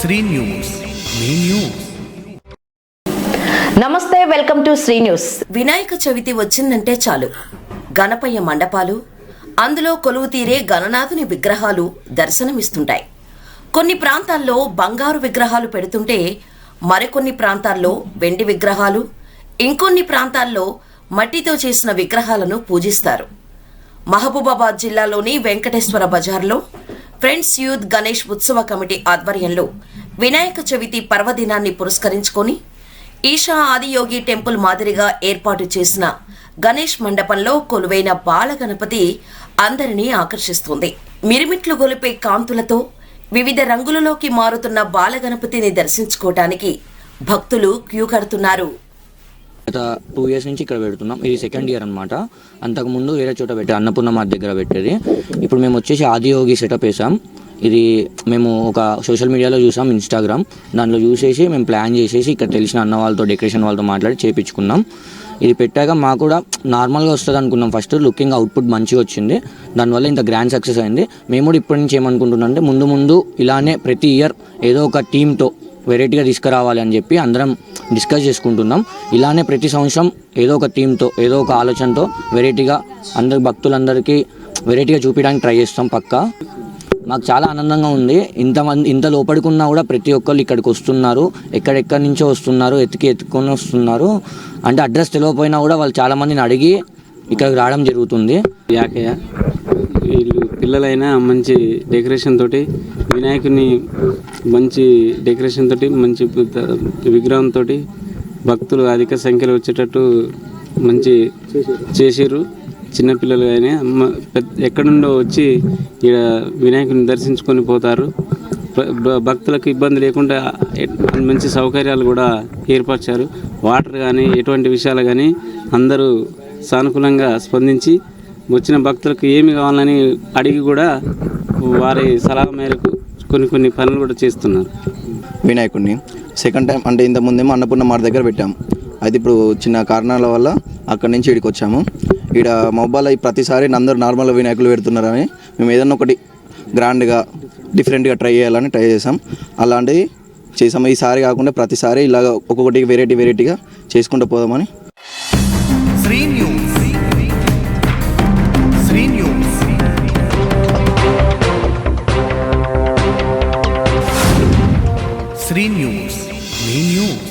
Shri news. Me news. Namaste welcome to Sri news. Vinayaka Chavithi వచ్చిందంటే చాలు. గణపయ్య మండపాలు అందులో కొలువు తీరే గణనాథుని విగ్రహాలు దర్శనమిస్తుంటాయి. కొన్ని ప్రాంతాల్లో బంగారు విగ్రహాలు పెడుతుంటే మరికొన్ని ప్రాంతాల్లో వెండి విగ్రహాలు ఇంకొన్ని ప్రాంతాల్లో మట్టితో చేసిన విగ్రహాలను పూజిస్తారు. మహబూబాబాద్ జిల్లాలోని వెంకటేశ్వర బజార్లో ఫ్రెండ్స్ యూత్ గణేష్ ఉత్సవ కమిటీ ఆధ్వర్యంలో వినాయక చవితి పర్వదినాన్ని పురస్కరించుకొని ఈషా ఆదియోగి టెంపుల్ మాదిరిగా ఏర్పాటు చేసిన గణేష్ మండపంలో కొలువైన బాలగణపతి అందరినీ ఆకర్షిస్తుంది. మిరిమిట్లు గొలిపే కాంతులతో వివిధ రంగులలోకి మారుతున్న బాలగణపతిని దర్శించుకోవటానికి భక్తులు క్యూ కడుతున్నారు. గత టూ ఇయర్స్ నుంచి ఇక్కడ పెడుతున్నాం. ఇది సెకండ్ ఇయర్ అనమాట అంతకుముందు వేరే చోట పెట్టే అన్నపూర్ణ మా దగ్గర పెట్టేది. ఇప్పుడు మేము వచ్చేసి ఆదియోగి సెటప్ వేసాం. ఇది మేము ఒక సోషల్ మీడియాలో చూసాం ఇన్స్టాగ్రామ్ దాంట్లో చూసేసి మేము ప్లాన్ చేసేసి ఇక్కడ తెలిసిన అన్న వాళ్ళతో డెకరేషన్ వాళ్ళతో మాట్లాడి చేపించుకున్నాం. ఇది పెట్టాక మాకు కూడా నార్మల్గా వస్తుంది అనుకున్నాం. ఫస్ట్ లుకింగ్ అవుట్పుట్ మంచిగా వచ్చింది. దానివల్ల ఇంత గ్రాండ్ సక్సెస్ అయింది. మేము కూడా ఇప్పటి నుంచి ఏమనుకుంటున్నాం అంటే ముందు ముందు ఇలానే ప్రతి ఇయర్ ఏదో ఒక టీంతో వెరైటీగా తీసుకురావాలి అని చెప్పి అందరం డిస్కస్ చేసుకుంటున్నాం. ఇలానే ప్రతి సంవత్సరం ఏదో ఒక థీమ్తో ఏదో ఒక ఆలోచనతో వెరైటీగా అందరి భక్తులందరికీ వెరైటీగా చూపించడానికి ట్రై చేస్తాం పక్కా. మాకు చాలా ఆనందంగా ఉంది. ఇంతమంది ఇంత లోపడుకున్నా కూడా ప్రతి ఒక్కళ్ళు ఇక్కడికి వస్తున్నారు. ఎక్కడెక్కడి నుంచో వస్తున్నారు ఎత్తుకి ఎత్తుకొని వస్తున్నారు. అంటే అడ్రస్ తెలియకపోయినా కూడా వాళ్ళు చాలామందిని అడిగి ఇక్కడికి రావడం జరుగుతుంది. యాకయ్య వీళ్ళు పిల్లలైనా మంచి డెకరేషన్ తోటి వినాయకుని మంచి డెకరేషన్ తోటి మంచి విగ్రహం తోటి భక్తులు అధిక సంఖ్యలో వచ్చేటట్టు మంచి చేసిర్రు. చిన్నపిల్లలు అయినా ఎక్కడుండో వచ్చి ఇక్కడ వినాయకుని దర్శించుకొని పోతారు. భక్తులకు ఇబ్బంది లేకుండా మంచి సౌకర్యాలు కూడా ఏర్పరిచారు. వాటర్ కానీ ఎటువంటి విషయాలు కానీ అందరూ సానుకూలంగా స్పందించి వచ్చిన భక్తులకు ఏమి కావాలని అడిగి కూడా వారి సలహా మేరకు కొన్ని కొన్ని పనులు కూడా చేస్తున్నారు. వినాయకుడిని సెకండ్ టైం అంటే ఇంత ముందేమో అన్నపూర్ణ మా దగ్గర పెట్టాం. అయితే ఇప్పుడు చిన్న కారణాల వల్ల అక్కడి నుంచి ఇక్కడికి వచ్చాము. ఇక్కడ మొబైల్ ప్రతిసారి అందరూ నార్మల్ వినాయకులు పెడుతున్నారని మేము ఏదన్నా ఒకటి గ్రాండ్గా డిఫరెంట్గా ట్రై చేయాలని ట్రై చేసాం. అలాంటివి చేసాము. ఈసారి కాకుండా ప్రతిసారి ఇలాగ ఒక్కొక్కటి వెరైటీ వెరైటీగా చేసుకుంటూ పోదామని Sri News. Me News.